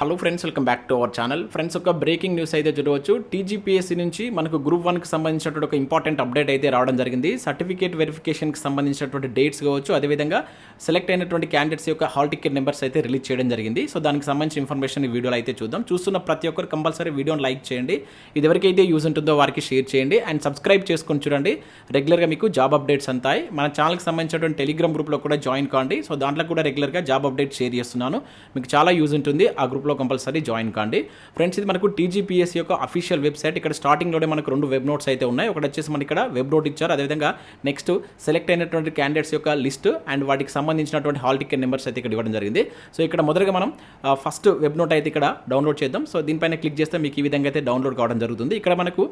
Hello friends welcome back to our channel friends ఒక breaking news అయితే చూడవచ్చు. TGPSC నుంచి మనకు గ్రూప్ వన్కి సంబంధించినటువంటి ఒక ఇంపార్టెంట్ అప్డేట్ అయితే రావడం జరిగింది. సర్టిఫికేట్ వెరిఫికేషన్కి సంబంధించినటువంటి డేట్స్ కావచ్చు. అదేవిధంగా సెలెక్ట్ అయినటువంటి క్యాండిడేట్స్ యొక్క హాల్ టికెట్ నెంబర్స్ అయితే రిలీజ్ చేయడం జరిగింది. సో దానికి సంబంధించిన ఇన్ఫర్మేషన్ ఈ వీడియోలో అయితే చూద్దాం. చూస్తున్న ప్రతి ఒక్కరు కంపల్సరీ వీడియోని లైక్ చేయండి. ఇది ఎవరికైతే యూజ్ ఉంటుందో వారికి షేర్ చేయండి. అండ్ సబ్స్క్రైబ్ చేసుకొని చూడండి. రెగ్యులర్గా మీకు జాబ్ అప్డేట్స్ అంతాయి. మన ఛానల్కి సంబంధించినటువంటి టెలిగ్రామ్ గ్రూప్లో కూడా జాయిన్ కాండి. సో దాంట్లో కూడా రెగ్యులర్గా జాబ్ అప్డేట్ షేర్ చేస్తున్నాను. మీకు చాలా యూజ్ ఉంటుంది. ఆ గ్రూప్లో కంపల్సరీ జాయిన్ కాండి. ఫ్రెండ్స్ ఇది మనకు టీజీపీఎస్ యొక్క అఫీషియల్ వెబ్సైట్. ఇక్కడ స్టార్టింగ్లోనే మనకు రెండు వెబ్ నోట్స్ అయితే ఉన్నాయి. ఒకటి వచ్చేసి మనకి ఇక్కడ వెబ్ నోట్ ఇచ్చారు. అదేవిధంగా నెక్స్ట్ సెలెక్ట్ అయినటువంటి క్యాండిడేట్స్ యొక్క లిస్ట్ అండ్ వాటికి సంబంధించినటువంటి హాల్ టికెట్ నెంబర్స్ అయితే ఇక్కడ ఇవ్వడం జరిగింది. సో ఇక్కడ మొదటగా మనం ఫస్ట్ వెబ్ నోట్ అయితే ఇక్కడ డౌన్లోడ్ చేద్దాం. సో దీనిపైన క్లిక్ చేస్తే మీకు ఈ విధంగా అయితే డౌన్లోడ్ కావడం జరుగుతుంది. ఇక్కడ మనకు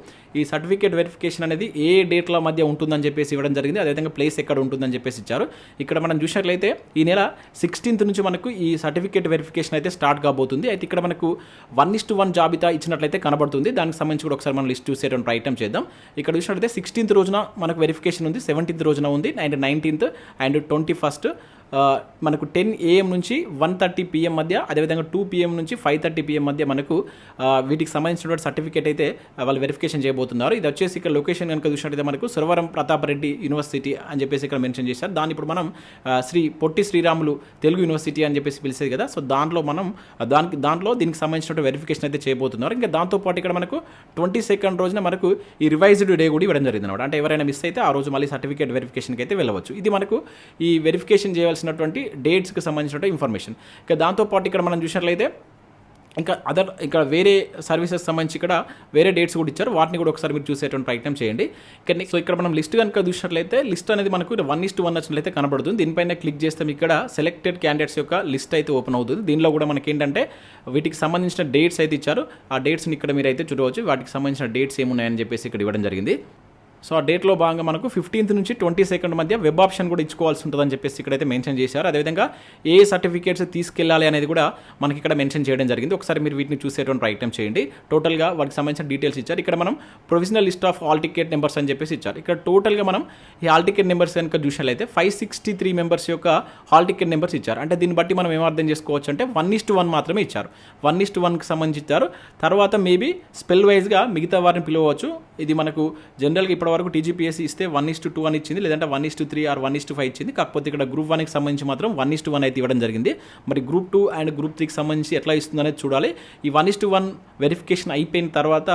ఈ సర్టిఫికేట్ వెరిఫికేషన్ అనేది ఏ డేట్ల మధ్య ఉంటుందని చెప్పేసి ఇవ్వడం జరిగింది. అదేవిధంగా ప్లేస్ ఎక్కడ ఉంటుందని చెప్పేసి ఇచ్చారు. ఇక్కడ మనం చూసినట్లయితే ఈ నెల సిక్స్టీన్త్ నుంచి మనకు ఈ సర్టిఫికేట్ వెరిఫికేషన్ అయితే స్టార్ట్ కాబోతుంది. అయితే ఇక్కడ మనకు వన్ ఇస్ టు వన్ జాబితా ఇచ్చినట్లయితే కనబడుతుంది. దానికి సంబంధించి కూడా ఒకసారి మనం లిస్ట్ చూసేటువంటి ప్రయత్నం చేద్దాం. ఇక్కడ చూసినట్లయితే సిక్స్టీన్త్ రోజున మనకు వెరిఫికేషన్ ఉంది. సెవెంటీన్త్ రోజున ఉంది. And nineteenth and twenty first మనకు టెన్ ఏఎం నుంచి వన్ థర్టీ పిఎం మధ్య అదేవిధంగా టూ పిఎం నుంచి ఫైవ్ థర్టీ పిఎం మధ్య మనకు వీటికి సంబంధించినటువంటి సర్టిఫికేట్ అయితే వాళ్ళు వెరిఫికేషన్ చేయబోతున్నారు. ఇది వచ్చేసి ఇక్కడ లొకేషన్ కనుక చూసినట్టయితే మనకు సురవరం ప్రతాప్ రెడ్డి యూనివర్సిటీ అని చెప్పేసి ఇక్కడ మెన్షన్ చేశారు. దాన్ని ఇప్పుడు మనం శ్రీ పొట్టి శ్రీరాములు తెలుగు యూనివర్సిటీ అని చెప్పేసి పిలిచేది కదా సో దాంట్లో మనం దానికి దాంట్లో దీనికి సంబంధించినటువంటి వెరిఫికేషన్ అయితే చేయబోతున్నారు. ఇంకా దాంతోపాటు ఇక్కడ మనకు ట్వంటీ సెకండ్ రోజున మనకు ఈ రివైజ్డ్ డే కూడా ఇవ్వడం జరిగింది అనమాట అంటే ఎవరైనా మిస్ అయితే ఆ రోజు మళ్ళీ సర్టిఫికేట్ వెరిఫికేషన్కి అయితే వెళ్ళవచ్చు. ఇది మనకు ఈ వెరిఫికేషన్ చేయాల్సినటువంటి డేట్స్కి సంబంధించినటువంటి ఇన్ఫర్మేషన్ ఇక దాంతోపాటు ఇక్కడ మనం చూసినట్లయితే ఇంకా అదర్ ఇక్కడ వేరే సర్వీసెస్ సంబంధించి ఇక్కడ వేరే డేట్స్ కూడా ఇచ్చారు. వాటిని కూడా ఒకసారి మీరు చూసేటువంటి ప్రయత్నం చేయండి. ఇక్కడ సో ఇక్కడ మనం లిస్ట్ కనుక చూసినట్లయితే లిస్ట్ అనేది మనకు వన్ ఇస్ట్ వన్ వచ్చినట్లయితే కనబడుతుంది. దీనిపైన క్లిక్ చేస్తే మీకు ఇక్కడ సెలెక్టెడ్ క్యాండిడేట్స్ యొక్క లిస్ట్ అయితే ఓపెన్ అవుతుంది. దీనిలో కూడా మనకి ఏంటంటే వీటికి సంబంధించిన డేట్స్ అయితే ఇచ్చారు. ఆ డేట్స్ని ఇక్కడ మీరు అయితే చూడవచ్చు. వాటికి సంబంధించిన డేట్స్ ఏమున్నాయని చెప్పేసి ఇక్కడ ఇవ్వడం జరిగింది. సో ఆ డేట్లో భాగంగా మనకు ఫిఫ్టీన్త్ నుంచి ట్వంటీ సెకండ్ మధ్య వెబ్ ఆప్షన్ కూడా ఇచ్చుకోవాల్సి ఉంటుందని చెప్పేసి ఇక్కడైతే మెన్షన్ చేశారు. అదేవిధంగా ఏ సర్టిఫికేట్స్ తీసుకెళ్ళాలి అనేది కూడా మనకి ఇక్కడ మెన్షన్ చేయడం జరిగింది. ఒకసారి మీరు వీటిని చూసేటువంటి ప్రయత్నం చేయండి. టోటల్గా వాటికి సంబంధించిన డీటెయిల్స్ ఇచ్చారు. ఇక్కడ మనం provisional list of all ticket numbers అని చెప్పేసి ఇచ్చారు. ఇక్కడ టోటల్గా మనం ఈ హాల్ టికెట్ నెంబర్స్ కనుక చూసినట్లయితే ఫైవ్ సిక్స్టీ త్రీ మెంబర్స్ యొక్క హాల్ టికెట్ నెంబర్స్ ఇచ్చారు. అంటే దీన్ని బట్టి మనం ఏం అర్థం చేసుకోవచ్చు అంటే వన్ ఇస్ట్ వన్ మాత్రమే ఇచ్చారు. వన్ ఇస్ట్ వన్కి సంబంధించి ఇచ్చారు. తర్వాత మేబీ స్పెల్ వైజ్గా మిగతా వారిని పిలవచ్చు. ఇది మనకు జనరల్గా ఇప్పుడు ఇప్పటివరకు టీజీపీఎస్సీ ఇస్తే వన్ ఇస్ టూ అని ఇచ్చింది లేదంటే one is three or one is five ఇచ్చింది. కాకపోతే ఇక్కడ గ్రూప్ వన్కి సంబంధించి మాత్రం వన్ ఇస్ వన్ అయితే ఇవ్వడం జరిగింది. మరి గ్రూప్ టూ అండ్ గ్రూప్ త్రీకి సంబంధించి ఎట్లా ఇస్తుంది అనేది చూడాలి. ఈ వన్ ఇస్ వన్ వెరిఫికేషన్ అయిపోయిన తర్వాత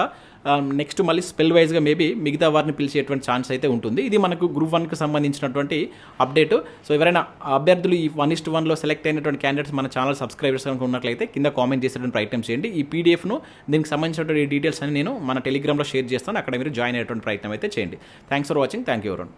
Um, నెక్స్ట్ మళ్ళీ స్పెల్ వైజ్గా మేబీ మిగతా వారిని పిలిచేటువంటి ఛాన్స్ అయితే ఉంటుంది. ఇది మనకు గ్రూప్ వన్కి సంబంధించినటువంటి అప్డేట్ సో ఎవరైనా అభ్యర్థులు ఈ వన్ ఇస్ట్ వన్లో సెలెక్ట్ అయినటువంటి క్యాండిడేట్స్ మన ఛానల్ సబ్స్క్రైబర్స్ కనుక ఉన్నట్లయితే కింద కామెంట్ చేసేటువంటి ప్రయత్నం చేయండి. ఈ పీడిఎఫ్ను దీనికి సంబంధించినటువంటి డీటెయిల్స్ అని నేను మన టెలిగ్రామ్లో షేర్ చేస్తాను. అక్కడ మీరు జాయిన్ అయ్యేటువంటి ప్రయత్నం అయితే చేయండి. Thanks for watching thank you everyone